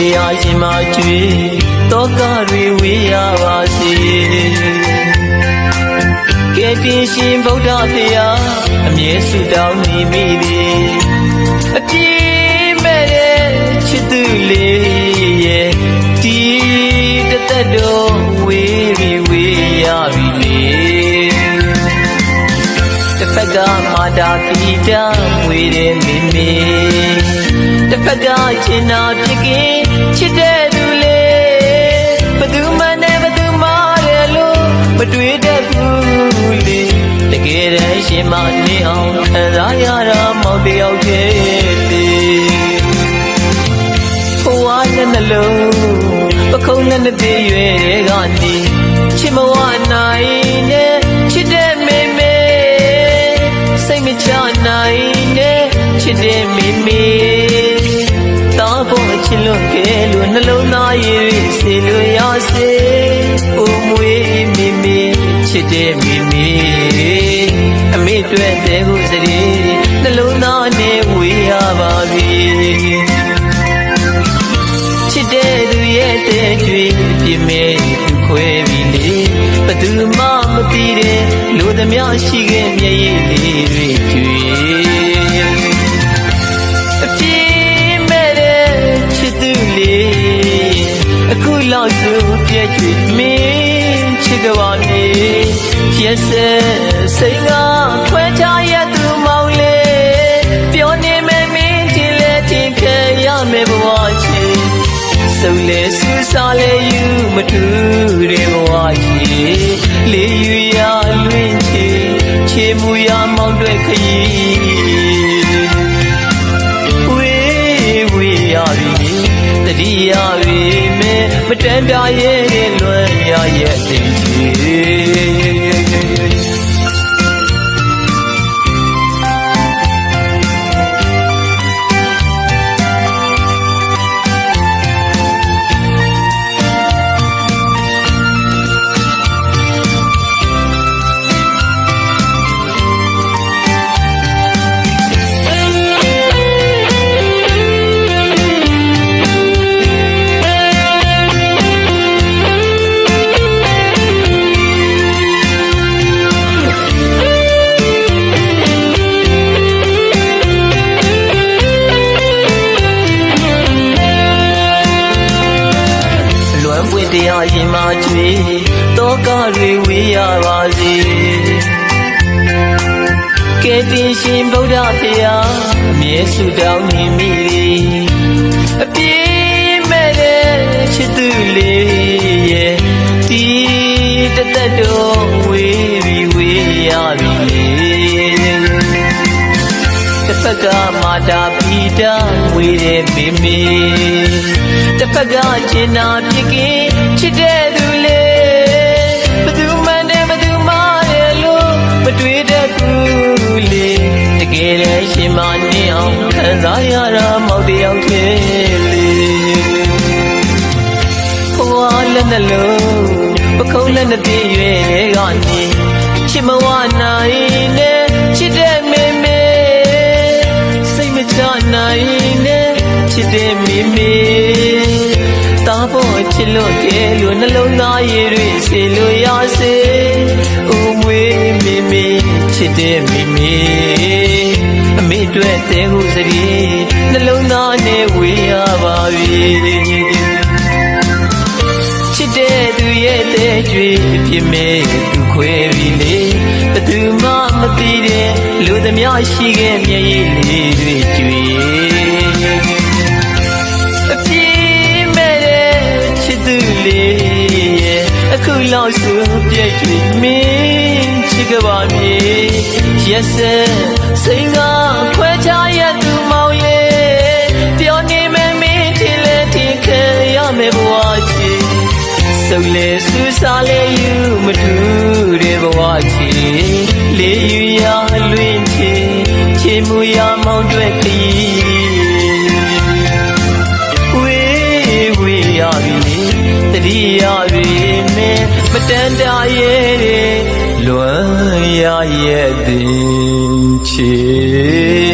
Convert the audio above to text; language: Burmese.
တရားရှင်မကျွေတောကတွေဝေးရပါစေကဲတင်ရှင်ဗုဒ္ဓတရားအမြဲဆုတောင်းနေမိသည်အပြည့်မဲ့တဲ့ချစ်သူလေးရဲ့ဒီတသက်တော်ဝေးပြီးဝေးရပြီ က်ကမာတာပီတာမွေတဲ့မိမိတစ်ဖက်ကချင်နာဖြစ်ခင်ချစ်တဲ့သူလေးဘသူမှနဲ့ဘသူမှတယ်လို့မတွေ့တတ်ဘူးလေတကယ်တမ်းရှင်မနေအောင်ခံစားရတာမောင်တယောက်တည်းလေဘဝနဲ့နှလုံးပခုံးနဲ့တည်းရွယ်တဲ့ကနေချစ်မ စ်တဲ့မိမိတာပေါ်ချစ်လို့ကဲလို့နှလုံးသားရည်စေလို့ရစေအိုမွေးမိမိချစ်တဲ့မိမိအမေတွေ့တဲ့ခုစရီနှလုံးသားနဲ့ဝေးရပါပြီချစ်တဲ့သူရဲ့တဲ့ကြွေပြင်းမဲ့သူခွဲပြီလေဘသူမှမသိတဲ့လူသမျှရှိခဲ့မျက်ရည်လေးတွေကြွေ ခုလောက်ဆိုပြည့်ကြွေမင်းချစ်ကပါနေရက်စက်စိတ်ကခွဲခြားရသူမောင်လေးပြောနေမယ်မင်းဒီလေတင်ခဲရမယ်ဘဝချစ်စုံလေစူးစားလေယူမထူတဲ့ဘဝကြီးလေယူရလွင့်ချေချေမူရမောင်းတွေ့ခရီးဝေးဝေးရပြီတတိယပြီ မဲမတန်ပြရဲ့လွမ်းရရဲ့တင်ချေ တရားရင်မာကျွေတောကတွေဝေးရပါစေကဲတင်ရှင်ဗုဒ္ဓတရားအမြဲဆုတောင်းနေမိသည်အပြည့်မဲ့တဲ့ချစ်သူလေးရဲ့ဒီတသက်တော်ဝေးပြီးဝေးရပြီလေတစ်ဖက်ကမာတာပီတာဝေးတဲ့မိမိတစ်ဖ က်ကချင်နာဖြစ်ခင်ချစ်တဲ့သူလေးဘသူမှန်တယ်ဘသူမှားတယ်လို့မတွေ့တတ်ဘူးလေတကယ်လည်းရှင်မနေအောင်ခံစားရတာမောက်တယောက်တည်းလေဘဝလည်းနှလုံးပခုံးလည်းနှစ်ပြည့်ရွယ်ကနေချစ်မဝနိုင်နဲ့ချစ်တဲ့မေမေစိတ်မချနိုင်နဲ့ချ စ်တဲ့မေမေတာဖို့ချစ်လို့ကဲလို့နှလုံးသားရည်တွေစေလို့ရစေဦးမွေးမေမေချစ်တဲ့မေမေအမေတွေ့တဲ့ခုစရီနှလုံးသားနဲ့ဝေးရပါပြီချစ်တဲ့သူရဲ့တဲ့ကြွေဖြစ်မဲ့သူခွဲပြီလေဘသူမှမသိတဲ့လူသမျှရှိခဲ့မျက်ရည်လေးတွေကြွေ လောက်ဆိုပြည့်ကြွေမင်းချစ်ကပါမြေရက်စက်စိတ်ကခွဲခြားရသူမောင်လေးပြောနေမယ်မင်းထင်လဲထင်ခဲရမယ်ဘဝချစ်စုံလေစူးစားလေယူမထူတဲ့ဘဝချီလေယူရလွင့်ချေချေမူရမောင်းတွေ့ခရီးဝေးဝေးရပြီတတိယပြီမဲ မတန်တာရဲ့လွမ်းရရဲ့တင်ချေ